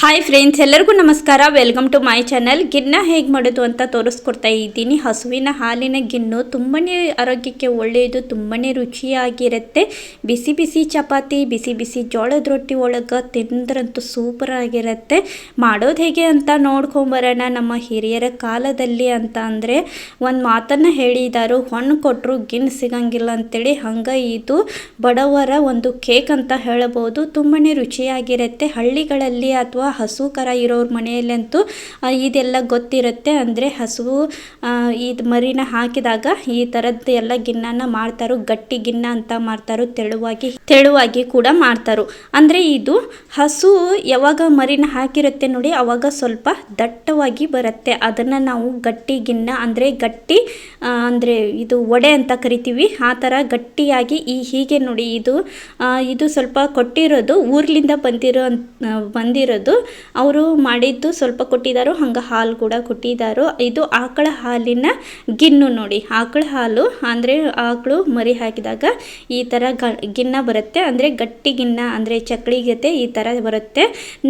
Hi friends ಎಲ್ಲರಿಗೂ ನಮಸ್ಕಾರ. Welcome to my channel ಗಿನ್ನ ಹೇಗೆ ಮಾಡೋದು ಅಂತ ತೋರಿಸ್ಕೊಡ್ತಾ ಇದ್ದೀನಿ. ಹಸುವಿನ ಹಾಲಿನ ಗಿನ್ನು ತುಂಬಾ ಆರೋಗ್ಯಕ್ಕೆ ಒಳ್ಳೆಯದು ತುಂಬಾ ರುಚಿಯಾಗಿರುತ್ತೆ. ಬಿಸಿ ಬಿಸಿ ಚಪಾತಿ, ಬಿಸಿ ಬಿಸಿ ಜೋಳದ ರೊಟ್ಟಿ ಒಳಗೆ ತಿಂದ್ರಂತೂ ಸೂಪರ್ ಆಗಿರುತ್ತೆ. ಮಾಡೋದು ಹೇಗೆ ಅಂತ ನೋಡ್ಕೊಂಬರೋಣ ನಮ್ಮ ಹಿರಿಯರ ಕಾಲದಲ್ಲಿ ಅಂತ ಅಂದರೆ ಒಂದು ಮಾತನ್ನು ಹೇಳಿದಾರು ಹೊಣ್ಣು ಕೊಟ್ಟರು ಗಿನ್ ಸಿಗಂಗಿಲ್ಲ ಅಂತೇಳಿ. ಹಂಗೆ ಇದು ಬಡವರ ಒಂದು ಕೇಕ್ ಅಂತ ಹೇಳಬಹುದು. ತುಂಬಾ ರುಚಿಯಾಗಿರುತ್ತೆ. ಹಳ್ಳಿಗಳಲ್ಲಿ ಅಥವಾ ಹಸು ಕರ ಇರೋರ ಮನೆಯಲ್ಲಂತೂ ಇದೆಲ್ಲ ಗೊತ್ತಿರುತ್ತೆ. ಅಂದರೆ ಹಸು ಇದು ಮರಿನ ಹಾಕಿದಾಗ ಈ ಥರದ್ದು ಎಲ್ಲ ಗಿನ್ನನ ಮಾಡ್ತಾರೋ. ಗಟ್ಟಿ ಗಿನ್ನ ಅಂತ ಮಾಡ್ತಾರೋ. ತೆಳುವಾಗಿ ತೆಳುವಾಗಿ ಕೂಡ ಮಾಡ್ತಾರೋ. ಅಂದರೆ ಇದು ಹಸು ಯಾವಾಗ ಮರಿನ ಹಾಕಿರುತ್ತೆ ನೋಡಿ, ಅವಾಗ ಸ್ವಲ್ಪ ದಟ್ಟವಾಗಿ ಬರುತ್ತೆ. ಅದನ್ನು ನಾವು ಗಟ್ಟಿ ಗಿನ್ನ ಅಂದರೆ ಗಟ್ಟಿ ಅಂದರೆ ಇದು ಒಡೆ ಅಂತ ಕರಿತೀವಿ. ಆ ಥರ ಗಟ್ಟಿಯಾಗಿ ಈ ಹೀಗೆ ನೋಡಿ, ಇದು ಇದು ಸ್ವಲ್ಪ ಕೊಟ್ಟಿರೋದು ಊರ್ಲಿಂದ ಬಂದಿರೋ ಬಂದಿರೋದು ಅವರು ಮಾಡಿದ್ದು ಸ್ವಲ್ಪ ಕೊಟ್ಟಿದ್ದಾರೋ ಹಂಗೆ ಹಾಲು ಕೂಡ ಕೊಟ್ಟಿದ್ದಾರೋ ಇದು ಆಕಳ ಹಾಲಿನ ಗಿನ್ನು ನೋಡಿ. ಆಕಳ ಹಾಲು ಅಂದರೆ ಆಕಳು ಮರಿ ಹಾಕಿದಾಗ ಈ ಥರ ಗಿನ್ನ ಬರುತ್ತೆ. ಅಂದರೆ ಗಟ್ಟಿ ಗಿನ್ನ, ಅಂದರೆ ಚಕ್ಳಿ ಜೊತೆ ಈ ಥರ ಬರುತ್ತೆ.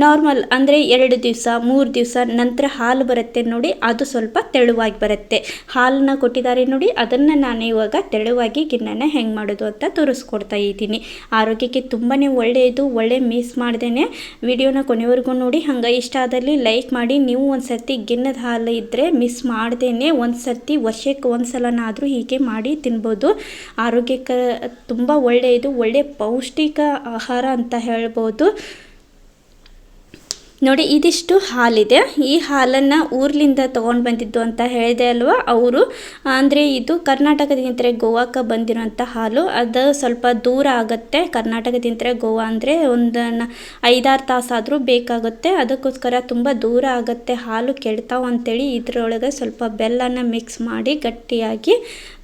ನಾರ್ಮಲ್ ಅಂದರೆ ಎರಡು ದಿವಸ, ಮೂರು ದಿವಸ ನಂತರ ಹಾಲು ಬರುತ್ತೆ ನೋಡಿ, ಅದು ಸ್ವಲ್ಪ ತೆಳುವಾಗಿ ಬರುತ್ತೆ. ಹಾಲನ್ನ ಕೊಟ್ಟಿದ್ದಾರೆ ನೋಡಿ, ಅದನ್ನು ನಾನು ಇವಾಗ ತೆಳುವಾಗಿ ಗಿನ್ನನ ಹೆಂಗೆ ಮಾಡೋದು ಅಂತ ತೋರಿಸ್ಕೊಡ್ತಾ ಇದ್ದೀನಿ. ಆರೋಗ್ಯಕ್ಕೆ ತುಂಬಾ ಒಳ್ಳೆಯದು, ಒಳ್ಳೆ ಮಿಸ್ ಮಾಡ್ದೇನೆ. ವಿಡಿಯೋನ ಕೊನೆವರೆಗೂ ನೋಡಿ ಹಂಗೆ ಇಷ್ಟ ಆದಲ್ಲಿ ಲೈಕ್ ಮಾಡಿ. ನೀವು ಒಂದು ಸರ್ತಿ ಗಿನ್ನದ ಹಾಲು ಇದ್ದರೆ ಮಿಸ್ ಮಾಡ್ದೇನೆ ಒಂದು ಸರ್ತಿ ವರ್ಷಕ್ಕೆ ಒಂದು ಸಲನಾದರೂ ಹೀಗೆ ಮಾಡಿ ತಿನ್ಬೋದು. ಆರೋಗ್ಯಕ್ಕೆ ತುಂಬ ಒಳ್ಳೆಯದು ಒಳ್ಳೆ ಪೌಷ್ಟಿಕ ಆಹಾರ ಅಂತ ಹೇಳ್ಬೋದು. ನೋಡಿ, ಇದಿಷ್ಟು ಹಾಲಿದೆ. ಈ ಹಾಲನ್ನು ಊರ್ಲಿಂದ ತೊಗೊಂಡು ಬಂದಿದ್ದು ಅಂತ ಹೇಳಿದೆ ಅಲ್ವಾ? ಅವರು, ಅಂದರೆ ಇದು ಕರ್ನಾಟಕದಿಂದ ಗೋವಾಕ್ಕೆ ಬಂದಿರೋಂಥ ಹಾಲು. ಅದು ಸ್ವಲ್ಪ ದೂರ ಆಗುತ್ತೆ. ಕರ್ನಾಟಕದಿಂದ ಗೋವಾ ಅಂದರೆ ಒಂದು ಐದಾರು ತಾಸಾದರೂ ಬೇಕಾಗುತ್ತೆ. ಅದಕ್ಕೋಸ್ಕರ ತುಂಬ ದೂರ ಆಗುತ್ತೆ ಹಾಲು ಕೆಡ್ತಾವಂತೇಳಿ ಇದರೊಳಗೆ ಸ್ವಲ್ಪ ಬೆಲ್ಲನ ಮಿಕ್ಸ್ ಮಾಡಿ ಗಟ್ಟಿಯಾಗಿ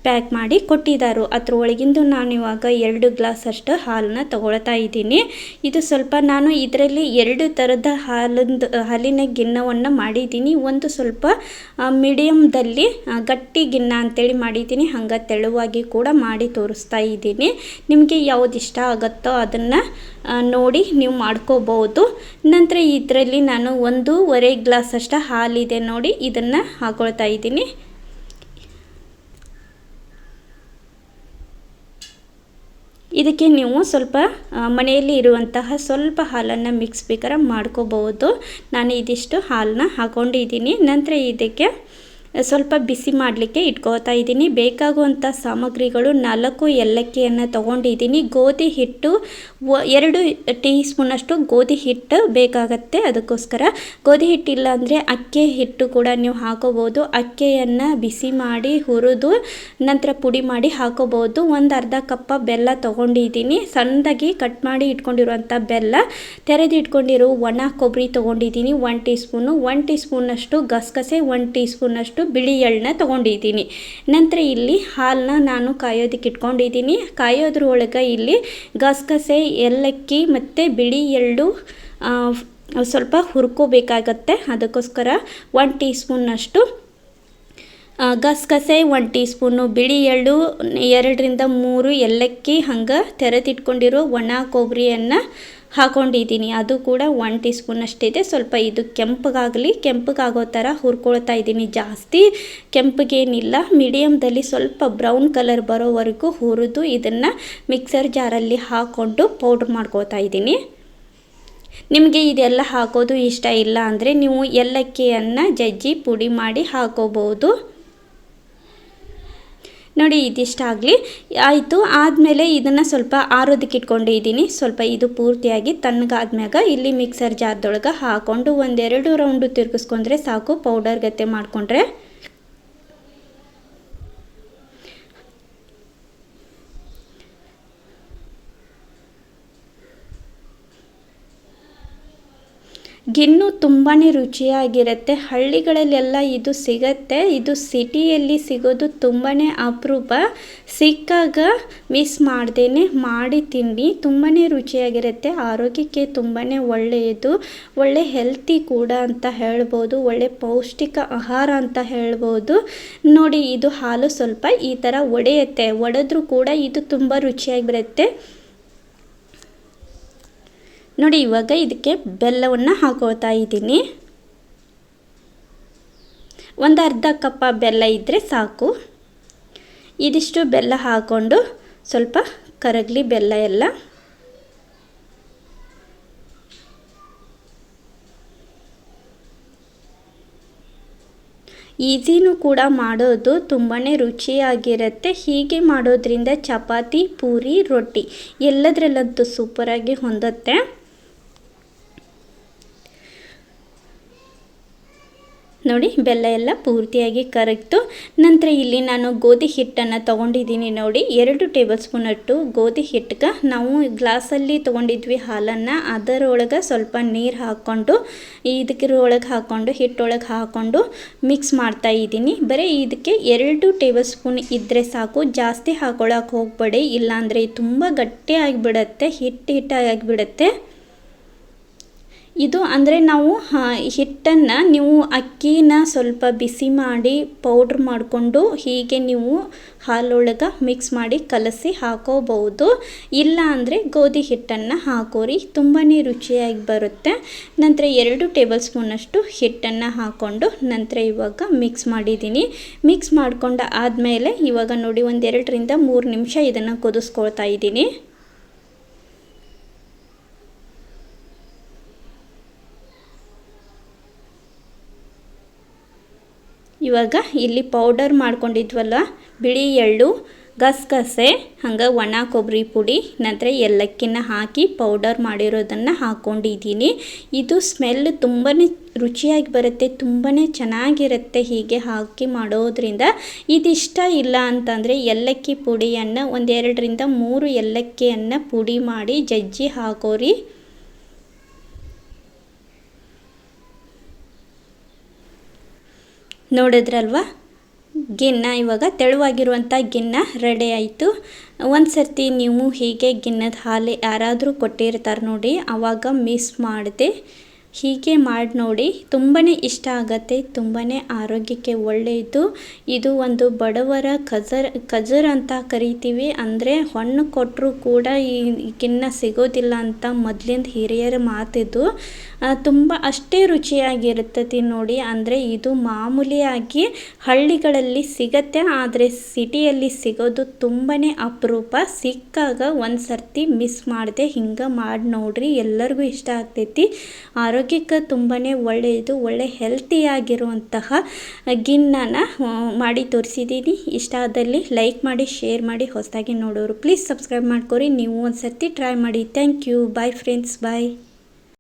ಪ್ಯಾಕ್ ಮಾಡಿ ಕೊಟ್ಟಿದ್ದಾರು. ಅದ್ರ ಒಳಗಿಂದು ನಾನು ಇವಾಗ ಎರಡು ಗ್ಲಾಸ್ ಅಷ್ಟು ಹಾಲನ್ನ ತಗೊಳ್ತಾ ಇದ್ದೀನಿ. ಇದು ಸ್ವಲ್ಪ ನಾನು ಇದರಲ್ಲಿ ಎರಡು ಥರದ ಹಾಲಿಂದು, ಹಾಲಿನ ಗಿನ್ನವನ್ನು ಮಾಡಿದ್ದೀನಿ. ಒಂದು ಸ್ವಲ್ಪ ಮೀಡಿಯಮ್ದಲ್ಲಿ ಗಟ್ಟಿ ಗಿನ್ನ ಅಂತೇಳಿ ಮಾಡಿದ್ದೀನಿ. ಹಂಗೆ ತೆಳುವಾಗಿ ಕೂಡ ಮಾಡಿ ತೋರಿಸ್ತಾ ಇದ್ದೀನಿ. ನಿಮಗೆ ಯಾವ್ದು ಇಷ್ಟ ಆಗುತ್ತೋ ಅದನ್ನು ನೋಡಿ ನೀವು ಮಾಡ್ಕೋಬೋದು ನಂತರ ಇದರಲ್ಲಿ ನಾನು ಒಂದೂವರೆ ಗ್ಲಾಸ್ ಅಷ್ಟು ಹಾಲಿದೆ ನೋಡಿ ಇದನ್ನು ಹಾಕೊಳ್ತಾ ಇದ್ದೀನಿ. ಇದಕ್ಕೆ ನೀವು ಸ್ವಲ್ಪ ಮನೆಯಲ್ಲಿ ಇರುವಂತಹ ಸ್ವಲ್ಪ ಹಾಲನ್ನು ಮಿಕ್ಸ್ ಬೇಕಾದ್ರೆ ಮಾಡ್ಕೋಬಹುದು. ನಾನು ಇದಿಷ್ಟು ಹಾಲನ್ನ ಹಾಕೊಂಡಿದ್ದೀನಿ. ನಂತರ ಇದಕ್ಕೆ ಸ್ವಲ್ಪ ಬಿಸಿ ಮಾಡಲಿಕ್ಕೆ ಇಟ್ಕೋತಾ ಇದ್ದೀನಿ. ಬೇಕಾಗುವಂಥ ಸಾಮಗ್ರಿಗಳು ನಾಲ್ಕು ಏಲಕ್ಕಿಯನ್ನು ತೊಗೊಂಡಿದ್ದೀನಿ. ಗೋಧಿ ಹಿಟ್ಟು ಎರಡು ಟೀ ಸ್ಪೂನಷ್ಟು ಗೋಧಿ ಹಿಟ್ಟು ಬೇಕಾಗತ್ತೆ ಅದಕ್ಕೋಸ್ಕರ. ಗೋಧಿ ಹಿಟ್ಟಿಲ್ಲ ಅಂದರೆ ಅಕ್ಕಿ ಹಿಟ್ಟು ಕೂಡ ನೀವು ಹಾಕೋಬೋದು. ಅಕ್ಕಿಯನ್ನು ಬಿಸಿ ಮಾಡಿ ಹುರಿದು ನಂತರ ಪುಡಿ ಮಾಡಿ ಹಾಕೋಬೋದು. ಒಂದು ಅರ್ಧ ಕಪ್ಪ ಬೆಲ್ಲ ತೊಗೊಂಡಿದ್ದೀನಿ. ಸಣ್ಣದಾಗಿ ಕಟ್ ಮಾಡಿ ಇಟ್ಕೊಂಡಿರುವಂಥ ಬೆಲ್ಲ. ತೆರೆದು ಇಟ್ಕೊಂಡಿರೋ ಒಣ ಕೊಬ್ಬರಿ ತೊಗೊಂಡಿದ್ದೀನಿ. ಒನ್ ಟೀ ಸ್ಪೂನು ಒನ್ ಟೀ ಸ್ಪೂನಷ್ಟು ಗಸಗಸೆ ಒನ್ ಟೀ ಸ್ಪೂನಷ್ಟು ಬಿಳಿ ಎಳ್ಳನ್ನ ತೊಗೊಂಡಿದ್ದೀನಿ. ನಂತರ ಇಲ್ಲಿ ಹಾಲನ್ನ ನಾನು ಕಾಯೋದಕ್ಕೆ ಇಟ್ಕೊಂಡಿದ್ದೀನಿ. ಕಾಯೋದ್ರ ಒಳಗೆ ಇಲ್ಲಿ ಗಸಗಸೆ, ಏಲಕ್ಕಿ ಮತ್ತು ಬಿಳಿ ಎಳ್ಳು ಸ್ವಲ್ಪ ಹುರ್ಕೋಬೇಕಾಗತ್ತೆ. ಅದಕ್ಕೋಸ್ಕರ ಒನ್ ಟೀ ಸ್ಪೂನಷ್ಟು ಗಸಗಸೆ ಒನ್ ಟೀ ಸ್ಪೂನು ಬಿಳಿ ಎಳ್ಳು, ಎರಡರಿಂದ ಮೂರು ಏಲಕ್ಕಿ ಹಂಗೆ ತೆರೆದಿಟ್ಕೊಂಡಿರೋ ಒಣ ಕೊಬ್ಬರಿಯನ್ನು ಹಾಕೊಂಡಿದ್ದೀನಿ. ಅದು ಕೂಡ ಒನ್ ಟೀ ಸ್ಪೂನ್ ಅಷ್ಟಿದೆ ಸ್ವಲ್ಪ ಇದು ಕೆಂಪಗಾಗಲಿ, ಕೆಂಪಗಾಗೋ ಥರ ಹುರ್ಕೊಳ್ತಾ ಇದ್ದೀನಿ. ಜಾಸ್ತಿ ಕೆಂಪಗೇನಿಲ್ಲ. ಮೀಡಿಯಮ್ದಲ್ಲಿ ಸ್ವಲ್ಪ ಬ್ರೌನ್ ಕಲರ್ ಬರೋವರೆಗೂ ಹುರಿದು ಇದನ್ನು ಮಿಕ್ಸರ್ ಜಾರಲ್ಲಿ ಹಾಕ್ಕೊಂಡು ಪೌಡ್ರ್ ಮಾಡ್ಕೊಳ್ತಾ ಇದ್ದೀನಿ. ನಿಮಗೆ ಇದೆಲ್ಲ ಹಾಕೋದು ಇಷ್ಟ ಇಲ್ಲ ಅಂದರೆ ನೀವು ಏಲಕ್ಕಿಯನ್ನು ಜಜ್ಜಿ ಪುಡಿ ಮಾಡಿ ಹಾಕೋಬೋದು ನೋಡಿ ಇದಿಷ್ಟಾಗಲಿ ಆಯಿತು, ಆದಮೇಲೆ ಇದನ್ನು ಸ್ವಲ್ಪ ಆರೋದಕ್ಕೆ ಇಟ್ಕೊಂಡಿದ್ದೀನಿ. ಸ್ವಲ್ಪ ಇದು ಪೂರ್ತಿಯಾಗಿ ತಣ್ಣಗಾದ್ಮ್ಯಾಗ ಇಲ್ಲಿ ಮಿಕ್ಸರ್ ಜಾರ್ದೊಳಗೆ ಹಾಕ್ಕೊಂಡು ಒಂದೆರಡು ರೌಂಡು ತಿರುಗಿಸ್ಕೊಂಡ್ರೆ ಸಾಕು. ಪೌಡರ್ ಗತೆ ಮಾಡಿಕೊಂಡ್ರೆ ಗಿನ್ನು ತುಂಬಾ ರುಚಿಯಾಗಿರುತ್ತೆ. ಹಳ್ಳಿಗಳಲ್ಲೆಲ್ಲ ಇದು ಸಿಗತ್ತೆ. ಇದು ಸಿಟಿಯಲ್ಲಿ ಸಿಗೋದು ತುಂಬಾ ಅಪರೂಪ. ಸಿಕ್ಕಾಗ ಮಿಸ್ ಮಾಡ್ದೇನೆ ಮಾಡಿ ತಿನ್ನಿ. ತುಂಬಾ ರುಚಿಯಾಗಿರುತ್ತೆ. ಆರೋಗ್ಯಕ್ಕೆ ತುಂಬಾ ಒಳ್ಳೆಯದು. ಒಳ್ಳೆ ಹೆಲ್ತಿ ಕೂಡ ಅಂತ ಹೇಳ್ಬೋದು. ಒಳ್ಳೆ ಪೌಷ್ಟಿಕ ಆಹಾರ ಅಂತ ಹೇಳ್ಬೋದು. ನೋಡಿ, ಇದು ಹಾಲು ಸ್ವಲ್ಪ ಈ ಥರ ಒಡೆಯುತ್ತೆ. ಒಡೆದ್ರೂ ಕೂಡ ಇದು ತುಂಬ ರುಚಿಯಾಗಿ ಬರುತ್ತೆ. ನೋಡಿ, ಇವಾಗ ಇದಕ್ಕೆ ಬೆಲ್ಲವನ್ನು ಹಾಕೋತಾ ಇದ್ದೀನಿ. ಒಂದು ಅರ್ಧ ಕಪ್ಪ ಬೆಲ್ಲ ಇದ್ದರೆ ಸಾಕು. ಇದಿಷ್ಟು ಬೆಲ್ಲ ಹಾಕ್ಕೊಂಡು ಸ್ವಲ್ಪ ಕರಗಲಿ ಬೆಲ್ಲ ಎಲ್ಲ. ಈಸಿನೂ ಕೂಡ ಮಾಡೋದು ತುಂಬಾ ರುಚಿಯಾಗಿರುತ್ತೆ. ಹೀಗೆ ಮಾಡೋದ್ರಿಂದ ಚಪಾತಿ, ಪೂರಿ, ರೊಟ್ಟಿ ಎಲ್ಲದರಲ್ಲಂತೂ ಸೂಪರಾಗಿ ಹೊಂದುತ್ತೆ. ನೋಡಿ, ಬೆಲ್ಲ ಎಲ್ಲ ಪೂರ್ತಿಯಾಗಿ ಕರಗ್ತು. ನಂತರ ಇಲ್ಲಿ ನಾನು ಗೋಧಿ ಹಿಟ್ಟನ್ನು ತೊಗೊಂಡಿದ್ದೀನಿ ನೋಡಿ. ಎರಡು ಟೇಬಲ್ ಸ್ಪೂನ್ ಅಟ್ಟು ಗೋಧಿ ಹಿಟ್ಟಿಗೆ ನಾವು ಗ್ಲಾಸಲ್ಲಿ ತೊಗೊಂಡಿದ್ವಿ ಹಾಲನ್ನು. ಅದರೊಳಗೆ ಸ್ವಲ್ಪ ನೀರು ಹಾಕ್ಕೊಂಡು ಇದಕ್ಕಿರೊಳಗೆ ಹಾಕ್ಕೊಂಡು, ಹಿಟ್ಟೊಳಗೆ ಹಾಕ್ಕೊಂಡು ಮಿಕ್ಸ್ ಮಾಡ್ತಾ ಇದ್ದೀನಿ. ಬರೀ ಇದಕ್ಕೆ ಎರಡು ಟೇಬಲ್ ಸ್ಪೂನ್ ಇದ್ದರೆ ಸಾಕು. ಜಾಸ್ತಿ ಹಾಕೊಳ್ಳೋಕೆ ಹೋಗಬೇಡಿ. ಇಲ್ಲಾಂದರೆ ತುಂಬ ಗಟ್ಟಿ ಆಗಿಬಿಡತ್ತೆ ಹಿಟ್ಟು ಹಿಟ್ಟಾಗಿಬಿಡತ್ತೆ ಇದು ಅಂದರೆ ನಾವು ಹಿಟ್ಟನ್ನು ನೀವು ಅಕ್ಕಿನ ಸ್ವಲ್ಪ ಬಿಸಿ ಮಾಡಿ ಪೌಡ್ರ್ ಮಾಡಿಕೊಂಡು ಹೀಗೆ ನೀವು ಹಾಲೊಳಗೆ ಮಿಕ್ಸ್ ಮಾಡಿ ಕಲಸಿ ಹಾಕೋಬಹುದು. ಇಲ್ಲ ಅಂದರೆ ಗೋಧಿ ಹಿಟ್ಟನ್ನು ಹಾಕೋರಿ ತುಂಬಾ ರುಚಿಯಾಗಿ ಬರುತ್ತೆ. ನಂತರ ಎರಡು ಟೇಬಲ್ ಸ್ಪೂನಷ್ಟು ಹಿಟ್ಟನ್ನು ಹಾಕ್ಕೊಂಡು ನಂತರ ಇವಾಗ ಮಿಕ್ಸ್ ಮಾಡಿದ್ದೀನಿ. ಮಿಕ್ಸ್ ಮಾಡಿಕೊಂಡು ಆದಮೇಲೆ ಇವಾಗ ನೋಡಿ ಒಂದೆರಡರಿಂದ ಮೂರು ನಿಮಿಷ ಇದನ್ನು ಕುದಿಸ್ಕೊಳ್ತಾ ಇದ್ದೀನಿ. ಇವಾಗ ಇಲ್ಲಿ ಪೌಡರ್ ಮಾಡ್ಕೊಂಡಿದ್ವಲ್ಲ ಬಿಳಿ ಎಳ್ಳು, ಗಸಗಸೆ, ಹಂಗೆ ಒಣ ಕೊಬ್ಬರಿ ಪುಡಿ, ನಂತರ ಏಲಕ್ಕಿನ ಹಾಕಿ ಪೌಡರ್ ಮಾಡಿರೋದನ್ನು ಹಾಕ್ಕೊಂಡಿದ್ದೀನಿ ಇದು ಸ್ಮೆಲ್ ತುಂಬಾ ರುಚಿಯಾಗಿ ಬರುತ್ತೆ ತುಂಬಾ ಚೆನ್ನಾಗಿರುತ್ತೆ ಹೀಗೆ ಹಾಕಿ ಮಾಡೋದ್ರಿಂದ. ಇದಿಷ್ಟ ಇಲ್ಲ ಅಂತಂದರೆ ಏಲಕ್ಕಿ ಪುಡಿಯನ್ನು ಒಂದೆರಡರಿಂದ ಮೂರು ಏಲಕ್ಕಿಯನ್ನು ಪುಡಿ ಮಾಡಿ ಜಜ್ಜಿ ಹಾಕೋರಿ. ನೋಡಿದ್ರಲ್ವ? ಗಿನ್ನ ಇವಾಗ ತೆಳುವಾಗಿರುವಂಥ ಗಿನ್ನ ರೆಡಿ ಆಯಿತು. ಒಂದು ಸರ್ತಿ ನೀವು ಹೀಗೆ ಗಿನ್ನದ ಹಾಲು ಯಾರಾದರೂ ಕೊಟ್ಟಿರ್ತಾರೆ ನೋಡಿ ಆವಾಗ ಮಿಸ್ ಮಾಡಿದೆ. ಹೀಗೆ ಮಾಡಿ ನೋಡಿ ತುಂಬಾ ಇಷ್ಟ ಆಗತ್ತೆ ತುಂಬಾ ಆರೋಗ್ಯಕ್ಕೆ ಒಳ್ಳೆಯದು ಇದು ಒಂದು ಬಡವರ ಖಜರ್ ಖಜರ್ ಅಂತ ಕರಿತೀವಿ. ಅಂದರೆ ಹಣ್ಣು ಕೊಟ್ಟರು ಕೂಡ ಈ ಗಿನ್ನ ಸಿಗೋದಿಲ್ಲ ಅಂತ ಮೊದಲಿಂದ ಹಿರಿಯರ ಮಾತಿದ್ದು ತುಂಬ ಅಷ್ಟೇ ರುಚಿಯಾಗಿರುತ್ತೆ ನೋಡಿ. ಅಂದರೆ ಇದು ಮಾಮೂಲಿಯಾಗಿ ಹಳ್ಳಿಗಳಲ್ಲಿ ಸಿಗತ್ತೆ, ಆದರೆ ಸಿಟಿಯಲ್ಲಿ ಸಿಗೋದು ತುಂಬಾ ಅಪರೂಪ. ಸಿಕ್ಕಾಗ ಒಂದು ಸರ್ತಿ ಮಿಸ್ ಮಾಡಿದೆ ಹಿಂಗೆ ಮಾಡಿ ನೋಡ್ರಿ, ಎಲ್ಲರಿಗೂ ಇಷ್ಟ ಆಗ್ತೈತಿ. ಆರೋಗ್ಯಕ್ಕೆ ತುಂಬಾ ಒಳ್ಳೆಯದು, ಒಳ್ಳೆ ಹೆಲ್ತಿಯಾಗಿರುವಂತಹ ಗಿನ್ನನ ಮಾಡಿ ತೋರಿಸಿದ್ದೀನಿ ಇಷ್ಟ ಆದಲ್ಲಿ ಲೈಕ್ ಮಾಡಿ, ಶೇರ್ ಮಾಡಿ, ಹೊಸದಾಗಿ ನೋಡೋರು ಪ್ಲೀಸ್ ಸಬ್ಸ್ಕ್ರೈಬ್ ಮಾಡ್ಕೊರಿ. ನೀವು ಒಂದು ಸರ್ತಿ ಟ್ರೈ ಮಾಡಿ. Thank you. Bye friends, bye.